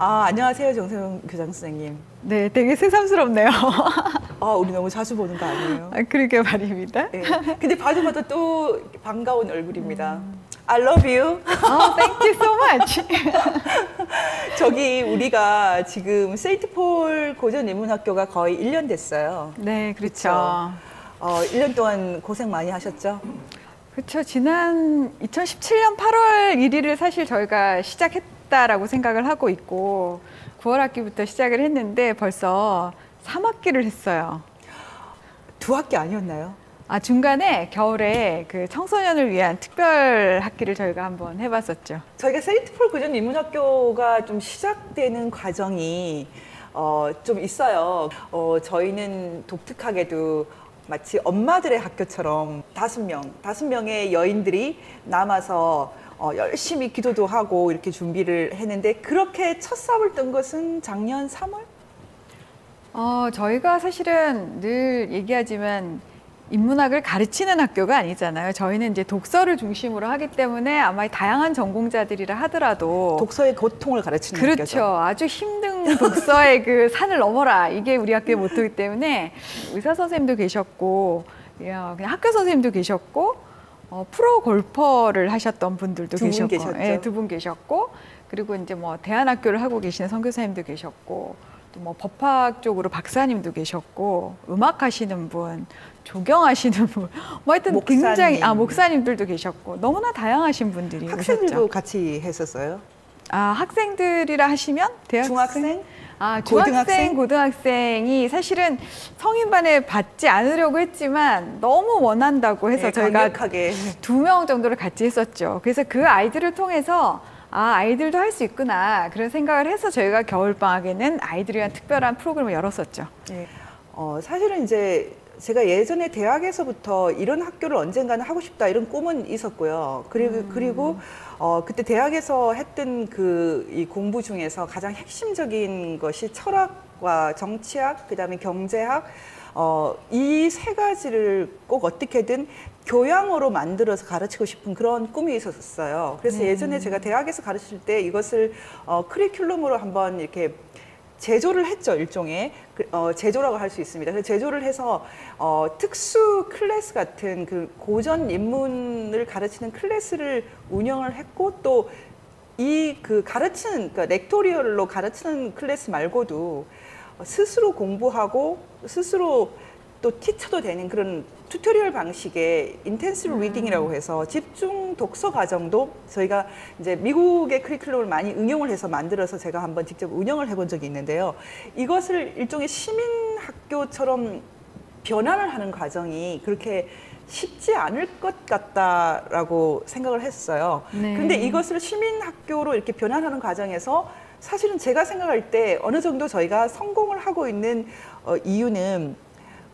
아, 안녕하세요, 정세영 교장 선생님. 네, 되게 새삼스럽네요. 아, 우리 너무 자주 보는 거 아니에요? 아, 그러게 말입니다. 네. 근데 봐도 봐도 또 반가운 얼굴입니다. I love you. 어, thank you so much. 저기 우리가 지금 세인트폴 고전 인문학교가 거의 1년 됐어요. 네, 그렇죠. 어, 1년 동안 고생 많이 하셨죠? 그렇죠. 지난 2017년 8월 1일을 사실 저희가 시작했 다라고 생각을 하고 있고 9월 학기부터 시작을 했는데 벌써 3학기를 했어요. 두 학기 아니었나요? 아, 중간에 겨울에 그 청소년을 위한 특별 학기를 저희가 한번 해봤었죠. 저희가 세인트폴 고전인문학교가 좀 시작되는 과정이 어, 좀 있어요. 어, 저희는 독특하게도 마치 엄마들의 학교처럼 다섯 명, 다섯 명의 여인들이 남아서 어, 열심히 기도도 하고 이렇게 준비를 했는데 그렇게 첫 삽을 뜬 것은 작년 3월? 어, 저희가 사실은 늘 얘기하지만 인문학을 가르치는 학교가 아니잖아요. 저희는 이제 독서를 중심으로 하기 때문에 아마 다양한 전공자들이라 하더라도 독서의 고통을 가르치는 그렇죠. 학교죠. 아주 힘든 독서의 그 산을 넘어라. 이게 우리 학교의 모토이기 때문에 의사 선생님도 계셨고, 야, 그냥 학교 선생님도 계셨고, 어, 프로 골퍼를 하셨던 분들도 두분 계셨고, 계셨죠. 예, 두 분 계셨고, 그리고 이제 뭐 대안학교를 하고 계시는 선교사님도 계셨고, 또 뭐 법학 쪽으로 박사님도 계셨고, 음악 하시는 분, 조경하시는 분, 뭐 하여튼 목사님. 굉장히 아 목사님들도 계셨고 너무나 다양하신 분들이 학생들도 오셨죠. 같이 했었어요. 아 학생들이라 하시면 대학생? 중학생? 아 고등학생? 중학생, 고등학생이 사실은 성인반에 받지 않으려고 했지만 너무 원한다고 해서 네, 저희가 강력하게 두 명 정도를 같이 했었죠. 그래서 그 아이들을 통해서 아 아이들도 할 수 있구나 그런 생각을 해서 저희가 겨울 방학에는 아이들을 위한 특별한 프로그램을 열었었죠. 네. 어, 사실은 이제 제가 예전에 대학에서부터 이런 학교를 언젠가는 하고 싶다 이런 꿈은 있었고요. 그리고 그리고 어, 그때 대학에서 했던 그 이 공부 중에서 가장 핵심적인 것이 철학과 정치학, 그다음에 경제학 어, 이 세 가지를 꼭 어떻게든 교양으로 만들어서 가르치고 싶은 그런 꿈이 있었어요. 그래서 예전에 제가 대학에서 가르칠 때 이것을 어, 커리큘럼으로 한번 이렇게 제조를 했죠 일종의 그, 어, 제조라고 할 수 있습니다. 그래서 제조를 해서 어, 특수 클래스 같은 그 고전 인문을 가르치는 클래스를 운영을 했고 또 이 그 가르치는 그러니까 렉토리얼로 가르치는 클래스 말고도 스스로 공부하고 스스로 또 티처도 되는 그런 튜토리얼 방식의 인텐시브 리딩이라고 해서 집중 독서 과정도 저희가 이제 미국의 커리큘럼을 많이 응용을 해서 만들어서 제가 한번 직접 운영을 해본 적이 있는데요. 이것을 일종의 시민 학교처럼 변환을 하는 과정이 그렇게 쉽지 않을 것 같다라고 생각을 했어요. 네. 그런데 이것을 시민 학교로 이렇게 변환하는 과정에서 사실은 제가 생각할 때 어느 정도 저희가 성공을 하고 있는 어, 이유는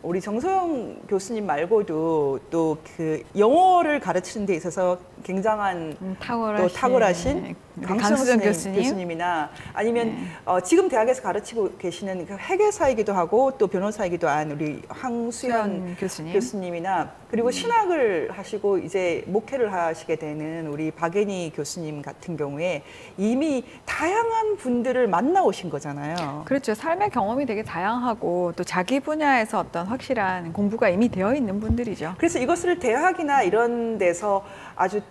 우리 정소영 교수님 말고도 또 그 영어를 가르치는 데 있어서 굉장한 음, 또 탁월하신, 탁월하신 네, 강수정 교수님, 교수님. 이나 아니면 네. 어, 지금 대학에서 가르치고 계시는 그 회계사이기도 하고 또 변호사이기도 한 우리 황수연 수연 교수님. 교수님이나 그리고 신학을 하시고 이제 목회를 하시게 되는 우리 박애니 교수님 같은 경우에 이미 다양한 분들을 만나오신 거잖아요. 그렇죠. 삶의 경험이 되게 다양하고 또 자기 분야에서 어떤 확실한 공부가 이미 되어 있는 분들이죠. 그래서 이것을 대학이나 이런 데서 아주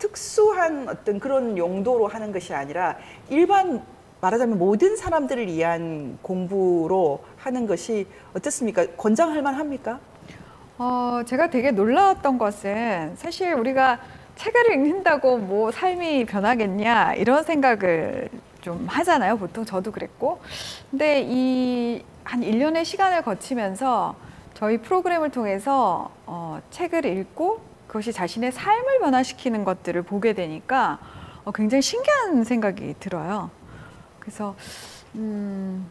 특수한 어떤 그런 용도로 하는 것이 아니라 일반 말하자면 모든 사람들을 위한 공부로 하는 것이 어떻습니까? 권장할 만합니까? 어, 제가 되게 놀라웠던 것은 사실 우리가 책을 읽는다고 뭐 삶이 변하겠냐 이런 생각을 좀 하잖아요. 보통 저도 그랬고. 근데 이 한 일년의 시간을 거치면서 저희 프로그램을 통해서 어, 책을 읽고 그것이 자신의 삶을 변화시키는 것들을 보게 되니까 어, 굉장히 신기한 생각이 들어요. 그래서 음,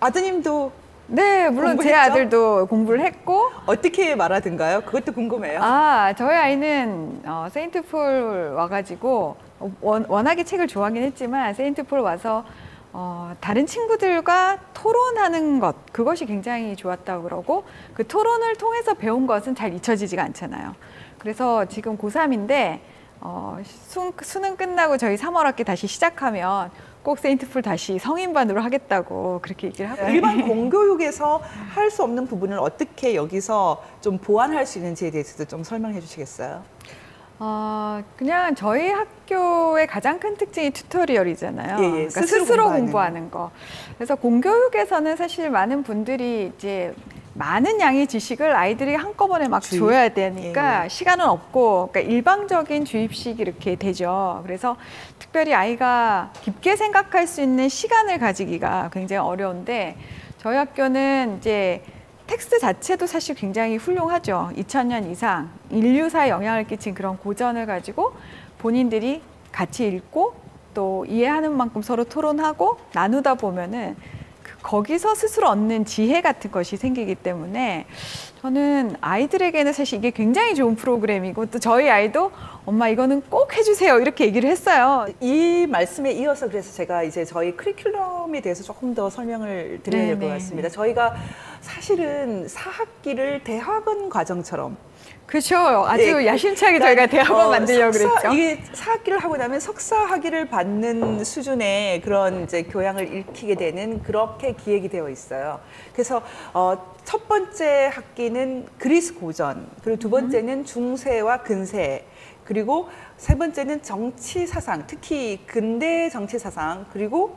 아드님도 네, 물론 제 공부했죠? 아들도 공부를 했고 어떻게 말하던가요? 그것도 궁금해요. 아, 저희 아이는 어, 세인트 폴 와가지고 어, 원, 워낙에 책을 좋아하긴 했지만 세인트 폴 와서 어, 다른 친구들과 토론하는 것 그것이 굉장히 좋았다고 그러고 그 토론을 통해서 배운 것은 잘 잊혀지지가 않잖아요. 그래서 지금 고3인데 어, 수, 수능 끝나고 저희 3월 학기 다시 시작하면 꼭꼭 세인트풀 다시 성인반으로 하겠다고 그렇게 얘기를 하고 일반 공교육에서 할 수 없는 부분을 어떻게 여기서 좀 보완할 수 있는지에 대해서도 좀 설명해 주시겠어요? 어, 그냥 저희 학교의 가장 큰 특징이 튜토리얼이잖아요. 예, 예. 그러니까 스스로 스스로, 공부하는 공부하는, 거. 그래서 공교육에서는 사실 많은 분들이 이제 많은 양의 지식을 아이들이 한꺼번에 막 주입. 줘야 되니까 예, 예. 시간은 없고 그러니까 일방적인 주입식 이렇게 되죠. 그래서 특별히 아이가 깊게 생각할 수 있는 시간을 가지기가 굉장히 어려운데 저희 학교는 이제 텍스트 자체도 사실 굉장히 훌륭하죠. 2000년 이상 인류사에 영향을 끼친 그런 고전을 가지고 본인들이 같이 읽고 또 이해하는 만큼 서로 토론하고 나누다 보면은 그 거기서 스스로 얻는 지혜 같은 것이 생기기 때문에 저는 아이들에게는 사실 이게 굉장히 좋은 프로그램이고 또 저희 아이도 엄마 이거는 꼭 해주세요 이렇게 얘기를 했어요. 이 말씀에 이어서 그래서 제가 이제 저희 커리큘럼에 대해서 조금 더 설명을 드려야 될것 네네. 같습니다. 저희가 사실은 4학기를 대학원 과정처럼 그렇죠. 아주 예, 야심차게 그러니까, 저희가 대학원 어, 만들려고 석사- 그랬죠. 이게 4학기를 하고 나면 석사 학위를 받는 수준의 그런 이제 교양을 익히게 되는 그렇게 기획이 되어 있어요. 그래서 어, 첫 번째 학기는 그리스 고전, 그리고 두 번째는 중세와 근세, 그리고 세 번째는 정치 사상, 특히 근대 정치 사상, 그리고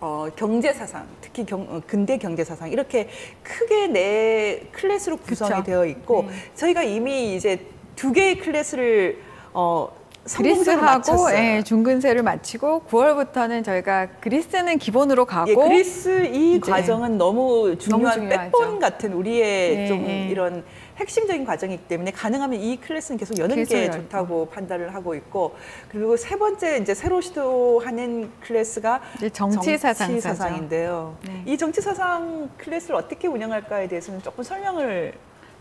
어, 경제 사상, 특히 경, 어, 근대 경제 사상 이렇게 크게 네 클래스로 구성이 그쵸. 되어 있고 네. 저희가 이미 이제 두 개의 클래스를 어, 그리스하고. 예, 중근세를 마치고 9월부터는 저희가 그리스는 기본으로 가고 예, 그리스 이 과정은 너무 중요한 중요하죠. 백본 같은 우리의 예, 좀 예. 이런 핵심적인 과정이기 때문에 가능하면 이 클래스는 계속 여는 계속 게열 좋다고 판단을 하고 있고 그리고 세 번째 이제 새로 시도하는 클래스가 이제 정치 사상 사상 인데요. 네. 이 정치 사상 클래스를 어떻게 운영할까에 대해서는 조금 설명을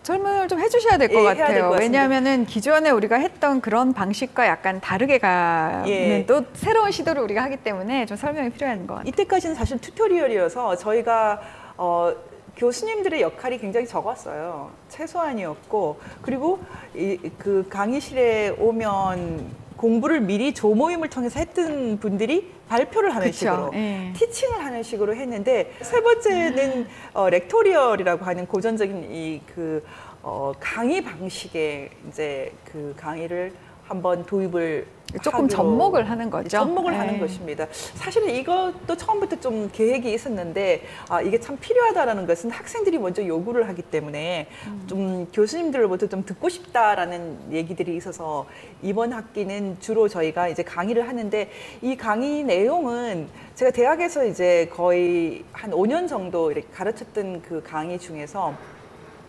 설명을 좀 해주셔야 될것 예, 될 같아요. 것 같습니다. 왜냐하면은 기존에 우리가 했던 그런 방식과 약간 다르게 가는 예. 또 새로운 시도를 우리가 하기 때문에 좀 설명이 필요한 것 같아요. 이때까지는 사실 튜토리얼이어서 저희가 어, 교수님들의 역할이 굉장히 적었어요. 최소한이었고 그리고 이, 그 강의실에 오면 공부를 미리 조모임을 통해서 했던 분들이 발표를 하는 그쵸. 식으로 예. 티칭을 하는 식으로 했는데 세 번째는 어, 렉토리얼이라고 하는 고전적인 이그 어, 강의 방식의 이제 그 강의를 한번 도입을 조금 접목을 하는 거죠. 접목을 네. 하는 것입니다. 사실은 이것도 처음부터 좀 계획이 있었는데 아, 이게 참 필요하다라는 것은 학생들이 먼저 요구를 하기 때문에 음. 좀 교수님들로부터 좀 듣고 싶다라는 얘기들이 있어서 이번 학기는 주로 저희가 이제 강의를 하는데 이 강의 내용은 제가 대학에서 이제 거의 한 5년 정도 이렇게 가르쳤던 그 강의 중에서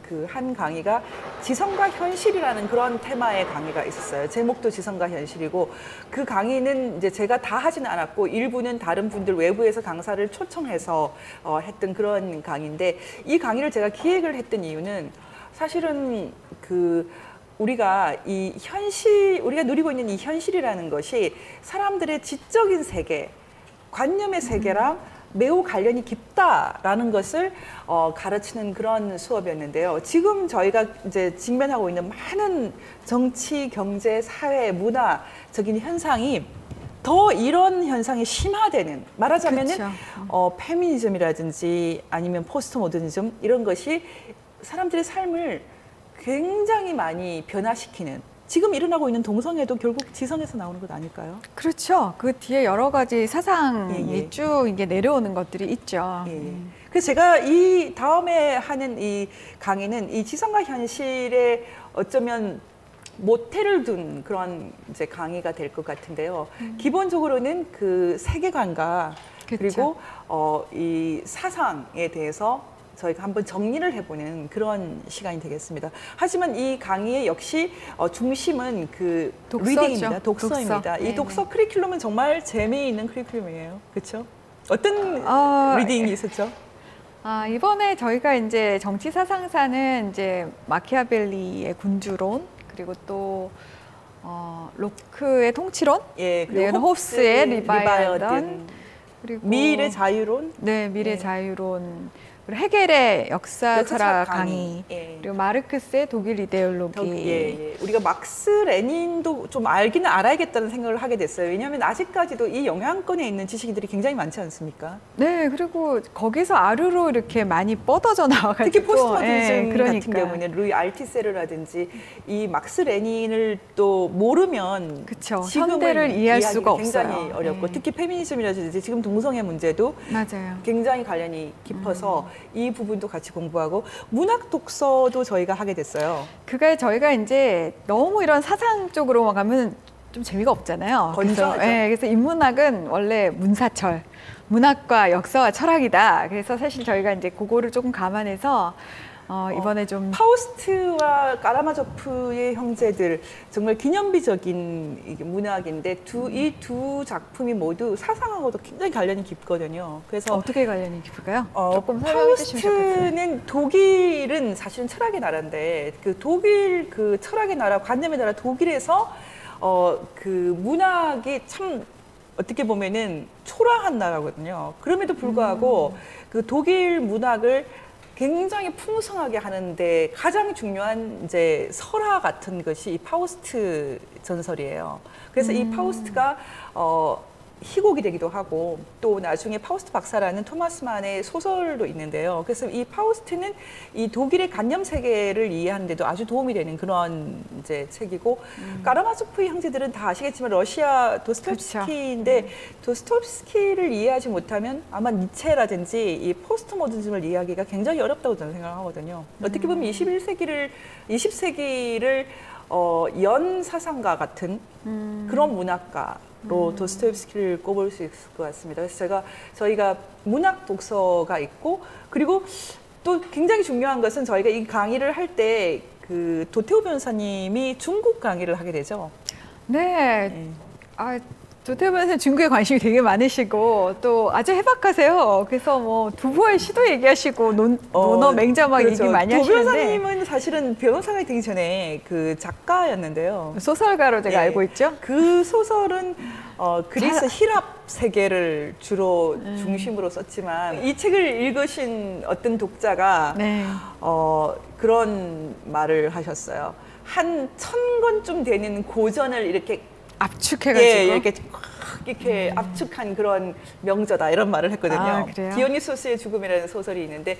그 한 강의가 지성과 현실이라는 그런 테마의 강의가 있었어요. 제목도 지성과 현실이고 그 강의는 이제 제가 다 하지는 않았고 일부는 다른 분들 외부에서 강사를 초청해서 어, 했던 그런 강의인데 이 강의를 제가 기획을 했던 이유는 사실은 그 우리가 이 현실 우리가 누리고 있는 이 현실이라는 것이 사람들의 지적인 세계 관념의 세계랑 매우 관련이 깊다라는 것을 어, 가르치는 그런 수업이었는데요. 지금 저희가 이제 직면하고 있는 많은 정치, 경제, 사회, 문화적인 현상이 더 이런 현상이 심화되는 말하자면은. 어, 페미니즘이라든지 아니면 포스트 모더니즘 이런 것이 사람들의 삶을 굉장히 많이 변화시키는 지금 일어나고 있는 동성애도 결국 지성에서 나오는 것 아닐까요? 그렇죠. 그 뒤에 여러 가지 사상이 예, 예. 쭉 이게 내려오는 것들이 있죠. 예. 음. 그래서 제가 이 다음에 하는 이 강의는 이 지성과 현실에 어쩌면 모태를 둔 그런 이제 강의가 될 것 같은데요. 기본적으로는 그 세계관과 음. 그쵸. 그리고 어, 이 사상에 대해서 저희가 한번 정리를 해보는 그런 시간이 되겠습니다. 하지만 이 강의의 역시 어, 중심은 그 독서죠. 리딩입니다. 독서입니다. 독서. 이. 독서 크리큘럼은 정말 재미있는 크리큘럼이에요. 그렇죠? 어떤 어, 리딩이 있었죠? 아, 이번에 저희가 이제 정치 사상사는 이제 마키아벨리의 군주론 그리고 또 어, 로크의 통치론 예, 네, 홉스의 리바이어던, 그리고 미일의 자유론, 네, 미래 네. 자유론 그리고 헤겔의 역사 철학 강의, 강의. 예. 그리고 마르크스의 독일 이데올로기. 더- 예, 예. 우리가 막스 레닌도 좀 알기는 알아야겠다는 생각을 하게 됐어요. 왜냐하면 아직까지도 이 영향권에 있는 지식인들이 굉장히 많지 않습니까? 네, 그리고 거기서 아류로 이렇게 많이 뻗어져 나와가지고 특히 포스트모더니즘 예. 같은 경우는 루이 알티세르라든지 이 막스 레닌을 또 모르면 그쵸. 현대를 이해할 수가 굉장히 없어요. 어렵고 네. 특히 페미니즘이라든지 지금 동성애 문제도 맞아요. 굉장히 관련이 깊어서 음. 이 부분도 같이 공부하고 문학 독서도 저희가 하게 됐어요. 그게 저희가 이제 너무 이런 사상 쪽으로 가면 좀 재미가 없잖아요. 건조하죠. 그래서, 예, 그래서 인문학은 원래 문사철, 문학과 역사와 철학이다. 그래서 사실 저희가 이제 그거를 조금 감안해서 어, 이번에 좀 파우스트와 까라마조프의 형제들 정말 기념비적인 문학인데 두이두 작품이 모두 사상하고도 굉장히 관련이 깊거든요. 그래서 어떻게 관련이 깊을까요? 어, 조금. 파우스트는 독일은 사실은 철학의 나라인데 그 독일 그 철학의 나라 관념의 나라 독일에서 어 그 문학이 참 어떻게 보면은 초라한 나라거든요. 그럼에도 불구하고 음. 그 독일 문학을 굉장히 풍성하게 하는데 가장 중요한 이제 설화 같은 것이 이 파우스트 전설이에요. 그래서 이 음. 파우스트가 어 희곡이 되기도 하고 또 나중에 파우스트 박사라는 토마스 만의 소설도 있는데요. 그래서 이 파우스트는 이 독일의 관념 세계를 이해하는데도 아주 도움이 되는 그런 이제 책이고 까라마조프의 형제들은 다 아시겠지만 러시아 도스토옙스키인데 도스토옙스키를 이해하지 못하면 아마 니체라든지 이 포스트 모더니즘을 이해하기가 굉장히 어렵다고 저는 생각하거든요. 어떻게 보면 21세기를 20세기를 어, 연 사상가 같은 음. 그런 문학가 로 도스토옙스키를 꼽을 수 있을 것 같습니다. 그래서 제가 저희가 문학 독서가 있고 그리고 또 굉장히 중요한 것은 저희가 이 강의를 할 때 그 도태우 변호사님이 중국 강의를 하게 되죠. 네, 예. 아, 조태호 변호사님 중국에 관심이 되게 많으시고 또 아주 해박하세요. 그래서 뭐 두부의 시도 얘기하시고 논, 논어 맹자 막 그렇죠. 얘기 많이 도 하시는데 변호사님은 사실은 변호사가 되기 전에 그 작가였는데요. 소설가로 제가 예. 알고 있죠. 그 소설은 어, 그리스 잘- 히랍 세계를 주로 음. 중심으로 썼지만 이 책을 읽으신 어떤 독자가 네. 어, 그런 말을 하셨어요. 한 천 권쯤 되는 고전을 이렇게 압축해가지고. 예, 이렇게 꽉 이렇게 압축한 그런 명저다 이런 말을 했거든요. 아, 그래요? 디오니소스의 죽음이라는 소설이 있는데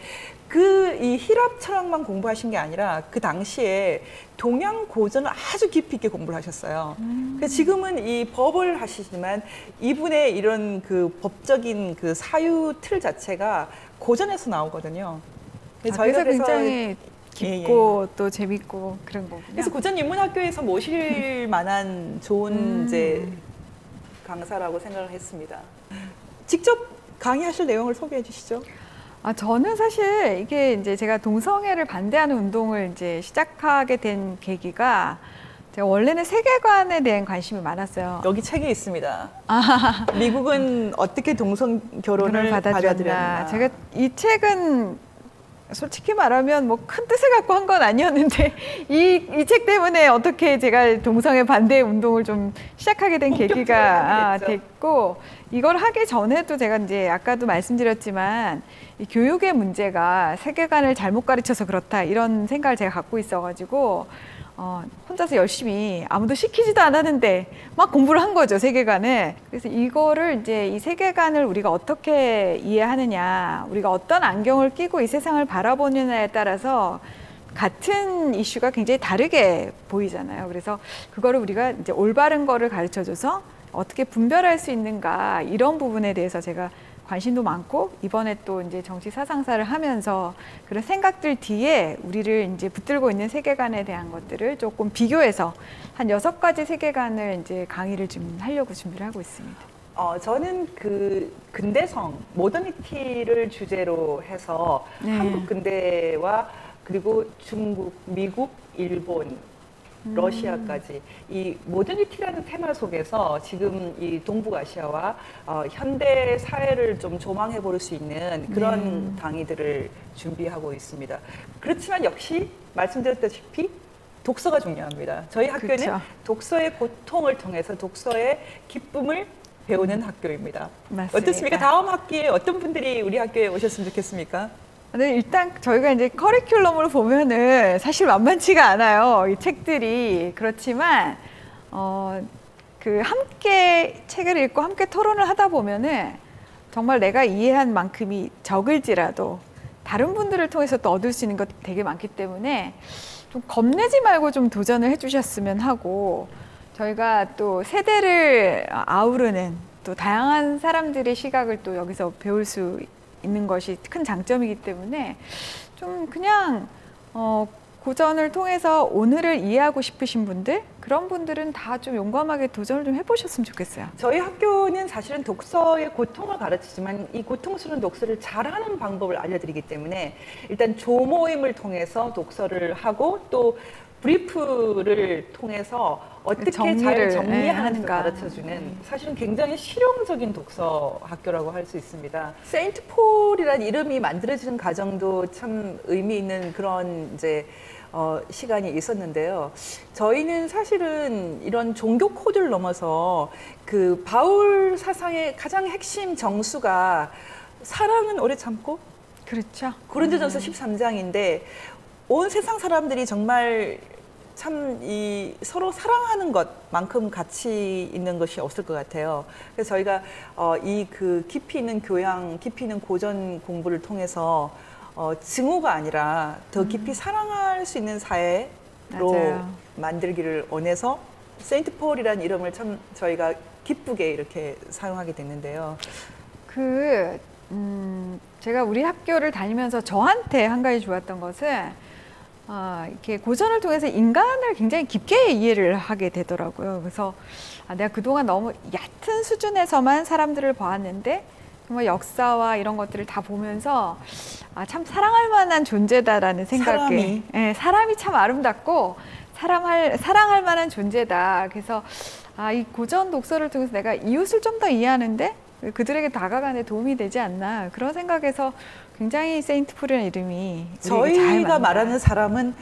그 이 히랍 철학만 공부하신 게 아니라 그 당시에 동양 고전을 아주 깊이 있게 공부를 하셨어요. 음. 그래서 지금은 이 법을 하시지만 이분의 이런 그 법적인 그 사유 틀 자체가 고전에서 나오거든요. 아, 그래서 굉장히 깊고 또 재밌고 그런 거군요. 그래서 고전 인문학교에서 모실 만한 좋은 음. 이제 강사라고 생각을 했습니다. 직접 강의하실 내용을 소개해 주시죠. 아, 저는 사실 이게 이제 제가 동성애를 반대하는 운동을 이제 시작하게 된 계기가 제가 원래는 세계관에 대한 관심이 많았어요. 여기 책이 있습니다. 미국은 어떻게 동성 결혼을. 받아들였나. 제가 이 책은 솔직히 말하면 뭐 큰 뜻을 갖고 한 건 아니었는데 이 이 책 때문에 어떻게 제가 동성애 반대 운동을 좀 시작하게 된 계기가 아. 됐고 이걸 하기 전에도 제가 이제 아까도 말씀드렸지만 이 교육의 문제가 세계관을 잘못 가르쳐서 그렇다 이런 생각을 제가 갖고 있어가지고 어, 혼자서 열심히 아무도 시키지도 않았는데 막 공부를 한 거죠 세계관을. 그래서 이거를 이제 이 세계관을 우리가 어떻게 이해하느냐, 우리가 어떤 안경을 끼고 이 세상을 바라보느냐에 따라서 같은 이슈가 굉장히 다르게 보이잖아요. 그래서 그거를 우리가 이제 올바른 거를 가르쳐줘서 어떻게 분별할 수 있는가 이런 부분에 대해서 제가 관심도 많고 이번에 또 이제 정치 사상사를 하면서 그런 생각들 뒤에 우리를 이제 붙들고 있는 세계관에 대한 것들을 조금 비교해서 한 여섯 가지 세계관을 이제 강의를 좀 하려고 준비를 하고 있습니다. 어, 저는 그 근대성, 모더니티를 주제로 해서 네. 한국 근대와 그리고 중국, 미국, 일본, 음. 러시아까지 이 모더니티라는 테마 속에서 지금 이 동북아시아와 어, 현대 사회를 좀 조망해 볼 수 있는 그런 네. 강의들을 준비하고 있습니다. 그렇지만 역시 말씀드렸다시피 독서가 중요합니다. 저희 학교는 그렇죠. 독서의 고통을 통해서 독서의 기쁨을 배우는 학교입니다. 맞습니다. 어떻습니까? 다음 학기에 어떤 분들이 우리 학교에 오셨으면 좋겠습니까? 네, 일단 저희가 이제 커리큘럼을 보면은 사실 만만치가 않아요. 이 책들이. 그렇지만, 어, 그 함께 책을 읽고 함께 토론을 하다 보면은 정말 내가 이해한 만큼이 적을지라도 다른 분들을 통해서 또 얻을 수 있는 것 되게 많기 때문에 좀 겁내지 말고 좀 도전을 해주셨으면 하고 저희가 또 세대를 아우르는 또 다양한 사람들의 시각을 또 여기서 배울 수 있는 것이 큰 장점이기 때문에 좀 그냥 어, 고전을 통해서 오늘을 이해하고 싶으신 분들 그런 분들은 다 좀 용감하게 도전을 좀 해보셨으면 좋겠어요. 저희 학교는 사실은 독서의 고통을 가르치지만 이 고통스러운 독서를 잘하는 방법을 알려드리기 때문에 일단 조모임을 통해서 독서를 하고 또 브리프를 통해서 어떻게 정리를, 잘 예, 정리하는가 하는가. 가르쳐주는 사실은 굉장히 실용적인 독서 학교라고 할 수 있습니다. 세인트 폴이라는 이름이 만들어지는 과정도 참 의미 있는 그런 이제 어, 시간이 있었는데요. 저희는 사실은 이런 종교 코드를 넘어서 그 바울 사상의 가장 핵심 정수가 사랑은 오래 참고 그렇죠. 고린도전서 13장인데 온 세상 사람들이 정말 참 이 서로 사랑하는 것만큼 가치 있는 것이 없을 것 같아요. 그래서 저희가 어, 이 그 깊이 있는 교양, 깊이 있는 고전 공부를 통해서 어, 증오가 아니라 더 깊이 사랑할 수 있는 사회로 맞아요. 만들기를 원해서 세인트 폴이라는 이름을 참 저희가 기쁘게 이렇게 사용하게 됐는데요. 그, 음, 제가 우리 학교를 다니면서 저한테 한 가지 좋았던 것은 아, 이렇게 고전을 통해서 인간을 굉장히 깊게 이해를 하게 되더라고요. 그래서 아, 내가 그동안 너무 얕은 수준에서만 사람들을 보았는데 정말 역사와 이런 것들을 다 보면서 아, 참 사랑할 만한 존재다라는 생각에 사람이. 예, 사람이 참 아름답고 사랑할 사랑할 만한 존재다. 그래서 아, 이 고전 독서를 통해서 내가 이웃을 좀 더 이해하는데 그들에게 다가가는 데 도움이 되지 않나 그런 생각에서 굉장히 세인트 폴이라는 이름이 저희가. 말하는 사람은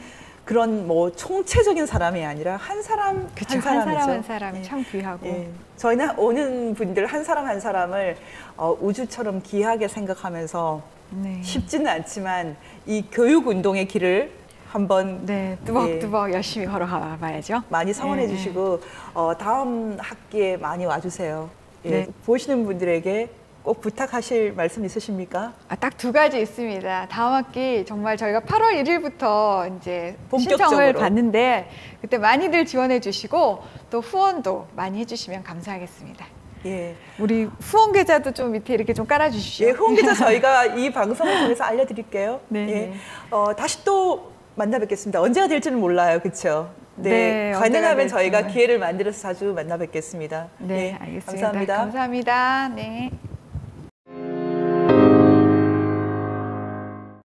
그런 뭐 총체적인 사람이 아니라 한 사람 그쵸, 한 사람이죠. 한 사람 한 사람이 예. 참 귀하고 예. 저희는 오는 분들 한 사람 한 사람을 어, 우주처럼 귀하게 생각하면서 네. 쉽지는 않지만 이 교육 운동의 길을 한번 네, 뚜벅뚜벅 열심히 걸어가 봐야죠. 많이 성원해 예, 주시고 어, 다음 학기에 많이 와주세요. 예. 네. 보시는 분들에게 꼭 부탁하실 말씀 있으십니까? 아, 딱 두 가지 있습니다. 다음 학기 정말 저희가 8월 1일부터 이제 본격적으로. 신청을 받는데 그때 많이들 지원해 주시고 또 후원도 많이 해주시면 감사하겠습니다. 예. 우리 후원 계좌도 좀 밑에 이렇게 좀 깔아 주십시오. 예, 후원 기자 저희가 이 방송을 통해서 알려 드릴게요. 네. 예. 어, 다시 또 만나 뵙겠습니다. 언제가 될지는 몰라요. 그렇죠? 네, 언제가 가능하면. 저희가 기회를 만들어서 자주 만나 뵙겠습니다. 네, 예, 알겠습니다. 감사합니다. 감사합니다. 네.